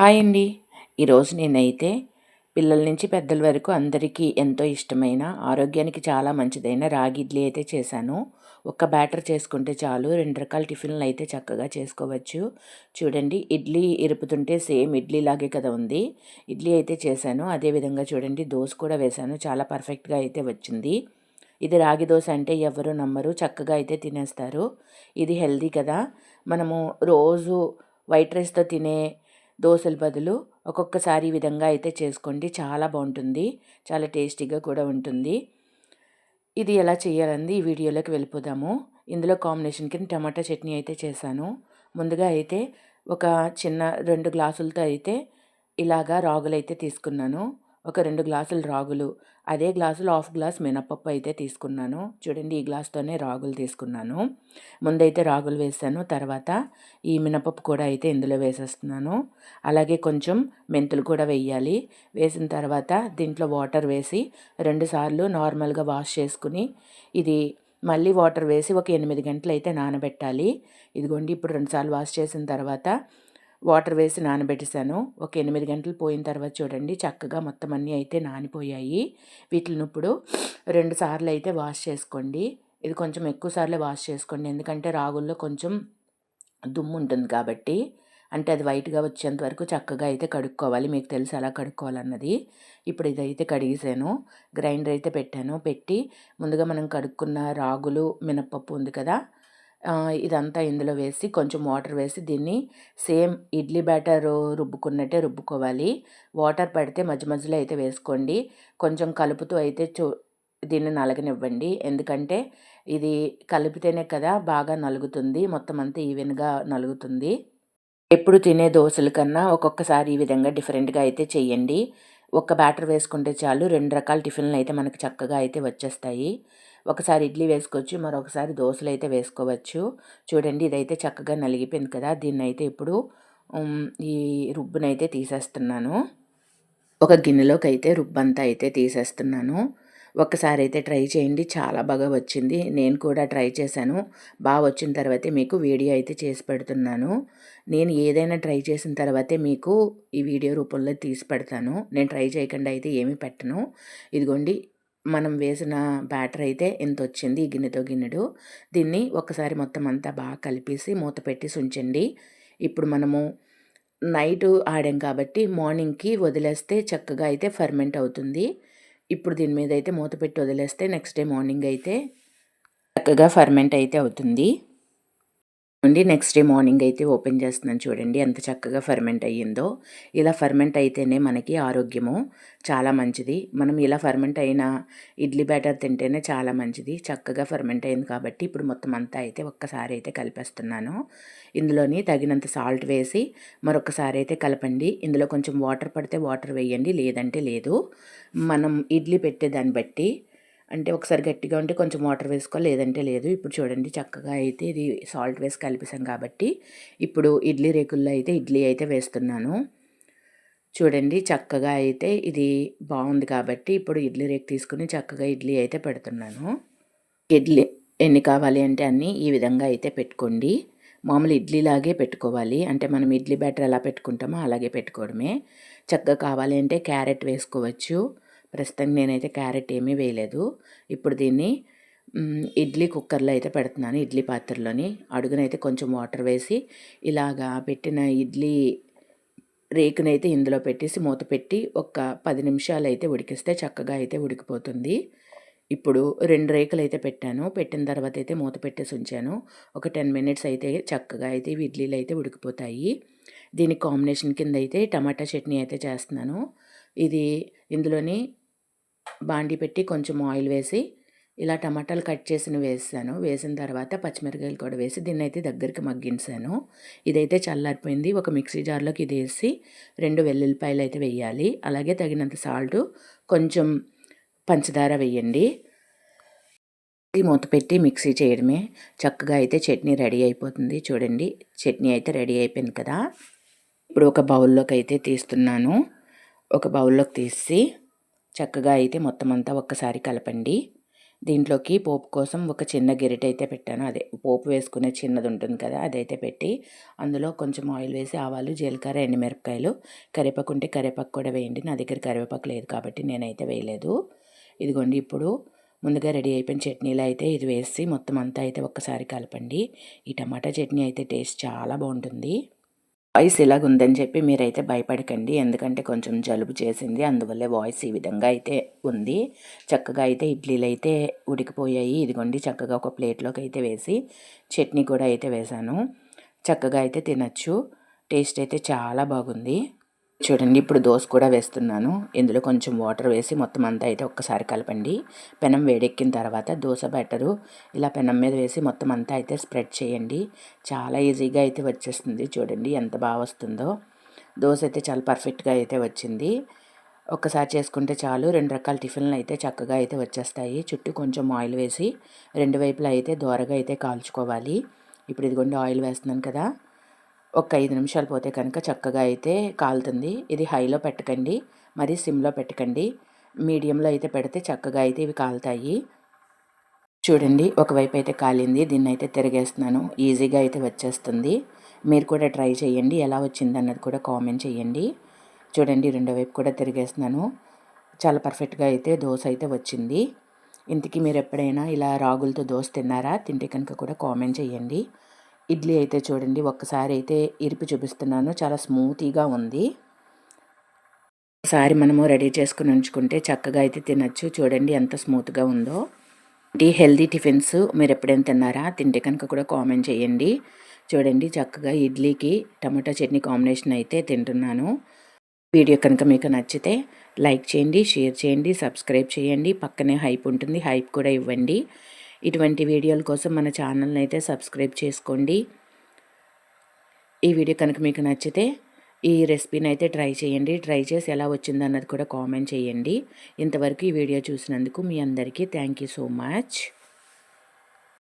Hi అండి. ఈరోజు నేనైతే పిల్లల నుంచి పెద్దల వరకు అందరికీ ఎంతో ఇష్టమైన ఆరోగ్యానికి చాలా మంచిదైన రాగి ఇడ్లీ అయితే చేశాను. ఒక్క బ్యాటర్ చేసుకుంటే చాలు. రెండు రకాల టిఫిన్లు అయితే చక్కగా చేసుకోవచ్చు. చూడండి ఇడ్లీ ఇరుపుతుంటే సేమ్ ఇడ్లీ లాగే కదా ఉంది. ఇడ్లీ అయితే చేశాను. అదేవిధంగా చూడండి దోశ కూడా వేశాను. చాలా పర్ఫెక్ట్గా అయితే వచ్చింది. ఇది రాగి దోశ అంటే ఎవరు నమ్మరు. చక్కగా అయితే తినేస్తారు. ఇది హెల్దీ కదా. మనము రోజు వైట్ రైస్తో తినే దోశల బదులు ఒక్కొక్కసారి ఈ విధంగా అయితే చేసుకోండి. చాలా బాగుంటుంది. చాలా టేస్టీగా కూడా ఉంటుంది. ఇది ఎలా చేయాలంది ఈ వీడియోలోకి వెళ్ళిపోదాము. ఇందులో కాంబినేషన్ కింద టమాటా చట్నీ అయితే చేశాను. ముందుగా అయితే ఒక చిన్న రెండు గ్లాసులతో అయితే ఇలాగా రాగులు అయితే తీసుకున్నాను. ఒక రెండు గ్లాసులు రాగులు. అదే గ్లాసులు హాఫ్ గ్లాస్ మినపప్పు అయితే తీసుకున్నాను. చూడండి ఈ గ్లాస్తోనే రాగులు తీసుకున్నాను. ముందైతే రాగులు వేసాను. తర్వాత ఈ మినపప్పు కూడా అయితే ఇందులో వేసేస్తున్నాను. అలాగే కొంచెం మెంతులు కూడా వేయాలి. వేసిన తర్వాత దీంట్లో వాటర్ వేసి రెండుసార్లు నార్మల్గా వాష్ చేసుకుని ఇది మళ్ళీ వాటర్ వేసి ఒక ఎనిమిది గంటలు అయితే నానబెట్టాలి. ఇదిగోండి ఇప్పుడు రెండుసార్లు వాష్ చేసిన తర్వాత వాటర్ వేసి నానబెట్టేశాను. ఒక ఎనిమిది గంటలు పోయిన తర్వాత చూడండి చక్కగా మొత్తం అన్నీ అయితే నానిపోయాయి. వీటిని ఇప్పుడు రెండు సార్లు అయితే వాష్ చేసుకోండి. ఇది కొంచెం ఎక్కువ సార్లు వాష్ చేసుకోండి. ఎందుకంటే రాగుల్లో కొంచెం దుమ్ము ఉంటుంది కాబట్టి. అంటే అది వైట్గా వచ్చేంత వరకు చక్కగా అయితే కడుక్కోవాలి. మీకు తెలుసు ఎలా కడుక్కోవాలన్నది. ఇప్పుడు ఇదైతే కడిగేసాను గ్రైండర్ అయితే పెట్టాను. పెట్టి ముందుగా మనం కడుక్కున్న రాగులు మినప్పప్పు ఉంది కదా ఇదంతా ఇందులో వేసి కొంచెం వాటర్ వేసి దీన్ని సేమ్ ఇడ్లీ బ్యాటర్ రుబ్బుకున్నట్టే రుబ్బుకోవాలి. వాటర్ పడితే మధ్య మధ్యలో అయితే వేసుకోండి. కొంచెం కలుపుతూ అయితే చూ దీన్ని నలగనివ్వండి. ఎందుకంటే ఇది కలిపితేనే కదా బాగా నలుగుతుంది. మొత్తం అంతా ఈవెన్గా నలుగుతుంది. ఎప్పుడు తినే దోశల కన్నా ఒక్కొక్కసారి ఈ విధంగా డిఫరెంట్గా అయితే చేయండి. ఒక్క బ్యాటర్ వేసుకుంటే చాలు రెండు రకాల టిఫిన్లు అయితే మనకు చక్కగా అయితే వచ్చేస్తాయి. ఒకసారి ఇడ్లీ వేసుకోవచ్చు మరొకసారి దోశలు అయితే వేసుకోవచ్చు. చూడండి ఇదైతే చక్కగా నలిగిపోయింది కదా. దీన్ని అయితే ఇప్పుడు ఈ రుబ్బునైతే తీసేస్తున్నాను. ఒక గిన్నెలోకి అయితే రుబ్బంతా అయితే తీసేస్తున్నాను. ఒక్కసారి అయితే ట్రై చేయండి. చాలా బాగా వచ్చింది. నేను కూడా ట్రై చేశాను. బాగా వచ్చిన తర్వాతే మీకు వీడియో అయితే చేసి పెడుతున్నాను. నేను ఏదైనా ట్రై చేసిన తర్వాతే మీకు ఈ వీడియో రూపంలో తీసి పెడతాను. నేను ట్రై చేయకుండా అయితే ఏమీ పెట్టను. ఇదిగోండి మనం వేసిన బ్యాటర్ అయితే ఎంత వచ్చింది ఈ గిన్నెతో గిన్నెడు. దీన్ని ఒకసారి మొత్తం అంతా బాగా కలిపేసి మూత పెట్టి ఉంచండి ఇప్పుడు మనము నైట్ ఆడాం కాబట్టి మార్నింగ్కి వదిలేస్తే చక్కగా అయితే ఫర్మెంట్ అవుతుంది. ఇప్పుడు దీని మీద అయితే మూత పెట్టి వదిలేస్తే నెక్స్ట్ డే మార్నింగ్ అయితే చక్కగా ఫర్మెంట్ అయితే అవుతుంది. నుండి నెక్స్ట్ డే మార్నింగ్ అయితే ఓపెన్ చేస్తున్నాను చూడండి. ఎంత చక్కగా ఫర్మెంట్ అయ్యిందో. ఇలా ఫర్మెంట్ అయితేనే మనకి ఆరోగ్యము చాలా మంచిది. మనం ఇలా ఫర్మెంట్ అయిన ఇడ్లీ బ్యాటర్ తింటేనే చాలా మంచిది. చక్కగా ఫర్మెంట్ అయింది కాబట్టి ఇప్పుడు మొత్తం అంతా అయితే ఒక్కసారి అయితే కలిపేస్తున్నాను. ఇందులోని తగినంత సాల్ట్ వేసి మరొకసారి అయితే కలపండి. ఇందులో కొంచెం వాటర్ పడితే వాటర్ వేయండి. లేదంటే లేదు. మనం ఇడ్లీ పెట్టే దాన్ని బట్టి అంటే ఒకసారి గట్టిగా ఉంటే కొంచెం వాటర్ వేసుకోవాలి లేదంటే లేదు. ఇప్పుడు చూడండి చక్కగా అయితే ఇది సాల్ట్ వేసి కలిపేసాం కాబట్టి ఇప్పుడు ఇడ్లీ రేకుల్లో అయితే ఇడ్లీ అయితే వేస్తున్నాను. చూడండి చక్కగా అయితే ఇది బాగుంది కాబట్టి ఇప్పుడు ఇడ్లీ రేకు తీసుకుని చక్కగా ఇడ్లీ అయితే పెడుతున్నాను. ఇడ్లీ ఎన్ని కావాలి అంటే అన్నీ ఈ విధంగా అయితే పెట్టుకోండి. మామూలు ఇడ్లీలాగే పెట్టుకోవాలి. అంటే మనం ఇడ్లీ బ్యాటర్ ఎలా పెట్టుకుంటామో అలాగే పెట్టుకోవడమే. చక్కగా కావాలి అంటే క్యారెట్ వేసుకోవచ్చు. ప్రస్తుతం నేనైతే క్యారెట్ ఏమీ వేయలేదు. ఇప్పుడు దీన్ని ఇడ్లీ కుక్కర్లో అయితే పెడుతున్నాను ఇడ్లీ పాత్రలోని. అడుగునైతే కొంచెం వాటర్ వేసి ఇలాగా పెట్టిన ఇడ్లీ రేకునైతే ఇందులో పెట్టేసి మూత పెట్టి ఒక పది నిమిషాలు అయితే ఉడికిస్తే చక్కగా అయితే ఉడికిపోతుంది. ఇప్పుడు రెండు రేకులు అయితే పెట్టాను పెట్టిన తర్వాత అయితే మూత పెట్టేసి ఉంచాను. ఒక టెన్ మినిట్స్ అయితే చక్కగా అయితే ఇడ్లీలు అయితే ఉడికిపోతాయి. దీని కాంబినేషన్ కింద అయితే టమాటా చట్నీ అయితే చేస్తున్నాను. ఇది ఇందులోని బాండి పెట్టి కొంచెం ఆయిల్ వేసి ఇలా టమాటాలు కట్ చేసిన వేసాను. వేసిన తర్వాత పచ్చిమిరకాయలు కూడా వేసి దీన్ని అయితే దగ్గరికి మగ్గించాను. ఇదైతే చల్లారిపోయింది. ఒక మిక్సీ జార్లోకి ఇది వేసి రెండు వెల్లుల్లిపాయలు అయితే వేయాలి. అలాగే తగినంత సాల్ట్ కొంచెం పంచదార వేయండి. మూత పెట్టి మిక్సీ చేయడమే. చక్కగా అయితే చట్నీ రెడీ అయిపోతుంది. చూడండి చట్నీ అయితే రెడీ అయిపోయింది కదా. ఇప్పుడు ఒక బౌల్లోకి అయితే తీస్తున్నాను. ఒక బౌల్లోకి తీసి చక్కగా అయితే మొత్తం అంతా ఒక్కసారి కలపండి. దీంట్లోకి పోపు కోసం ఒక చిన్న గెరిట అయితే పెట్టాను. అదే పోపు వేసుకునే చిన్నది ఉంటుంది కదా అదైతే పెట్టి అందులో కొంచెం ఆయిల్ వేసి ఆవాలు జీలకర్ర ఎండుమిరపకాయలు కరివేపాకు ఉంటే కరివేపాకు కూడా వేయండి. నా దగ్గర కరివేపాకు లేదు కాబట్టి నేనైతే వేయలేదు. ఇదిగోండి ఇప్పుడు ముందుగా రెడీ అయిపోయిన చట్నీలో అయితే ఇది వేసి మొత్తం అంతా అయితే ఒక్కసారి కలపండి. ఈ టమాటా చట్నీ అయితే టేస్ట్ చాలా బాగుంటుంది. వాయిస్ ఇలాగుందని చెప్పి మీరైతే భయపడకండి. ఎందుకంటే కొంచెం జలుబు చేసింది. అందువల్లే వాయిస్ ఈ విధంగా అయితే ఉంది. చక్కగా అయితే ఇడ్లీలు అయితే ఉడికిపోయాయి. ఇదిగోండి చక్కగా ఒక ప్లేట్లోకి అయితే వేసి చట్నీ కూడా అయితే వేశాను. చక్కగా అయితే తినచ్చు. టేస్ట్ అయితే చాలా బాగుంది. చూడండి ఇప్పుడు దోశ కూడా వేస్తున్నాను. ఇందులో కొంచెం వాటర్ వేసి మొత్తం అంతా అయితే ఒక్కసారి కలపండి. పెనం వేడెక్కిన తర్వాత దోశ బ్యాటరు ఇలా పెనం మీద వేసి మొత్తం అంతా అయితే స్ప్రెడ్ చేయండి. చాలా ఈజీగా అయితే వచ్చేస్తుంది చూడండి ఎంత బాగా వస్తుందో. దోశ అయితే చాలా పర్ఫెక్ట్గా అయితే వచ్చింది. ఒక్కసారి చేసుకుంటే చాలు. రెండు రకాల టిఫిన్లు అయితే చక్కగా అయితే వచ్చేస్తాయి. చుట్టూ కొంచెం ఆయిల్ వేసి రెండు వైపులా అయితే దోరగా అయితే కాల్చుకోవాలి. ఇప్పుడు ఇదిగోండి ఆయిల్ వేస్తున్నాను కదా. ఒక ఐదు నిమిషాలు పోతే కనుక చక్కగా అయితే కాలుతుంది. ఇది హైలో పెట్టకండి. మరి సిమ్లో పెట్టకండి. మీడియంలో అయితే పెడితే చక్కగా అయితే ఇవి కాలుతాయి. చూడండి ఒకవైపు అయితే కాలింది. దీన్ని అయితే తిరిగేస్తున్నాను. ఈజీగా అయితే వచ్చేస్తుంది. మీరు కూడా ట్రై చేయండి. ఎలా వచ్చింది అన్నది కూడా కామెంట్ చేయండి. చూడండి రెండో వైపు కూడా తిరిగేస్తున్నాను. చాలా పర్ఫెక్ట్గా అయితే దోశ అయితే వచ్చింది. ఇంతకీ మీరు ఎప్పుడైనా ఇలా రాగులతో దోశ తిన్నారా? తింటే కనుక కూడా కామెంట్ చేయండి. ఇడ్లీ అయితే చూడండి ఒక్కసారి అయితే ఇరిపి చూపిస్తున్నాను. చాలా స్మూతీగా ఉంది. ఒకసారి మనము రెడీ చేసుకుని ఉంచుకుంటే చక్కగా అయితే తినచ్చు. చూడండి ఎంత స్మూత్గా ఉందో. ఈ హెల్దీ టిఫిన్స్ మీరు ఎప్పుడైనా తిన్నారా? తింటే కనుక కూడా కామెంట్ చేయండి. చూడండి చక్కగా ఇడ్లీకి టమాటా చట్నీ కాంబినేషన్ అయితే తింటున్నాను. వీడియో కనుక మీకు నచ్చితే లైక్ చేయండి షేర్ చేయండి సబ్స్క్రైబ్ చేయండి. పక్కనే హైప్ ఉంటుంది. హైప్ కూడా ఇవ్వండి. ఇటువంటి వీడియోల కోసం మన ఛానల్ని అయితే సబ్స్క్రైబ్ చేసుకోండి. ఈ వీడియో కనుక మీకు నచ్చితే ఈ రెసిపీని అయితే ట్రై చేయండి. ట్రై చేసి ఎలా వచ్చిందన్నది కూడా కామెంట్ చేయండి. ఇంతవరకు ఈ వీడియో చూసినందుకు మీ అందరికీ థ్యాంక్ యూ సో మచ్.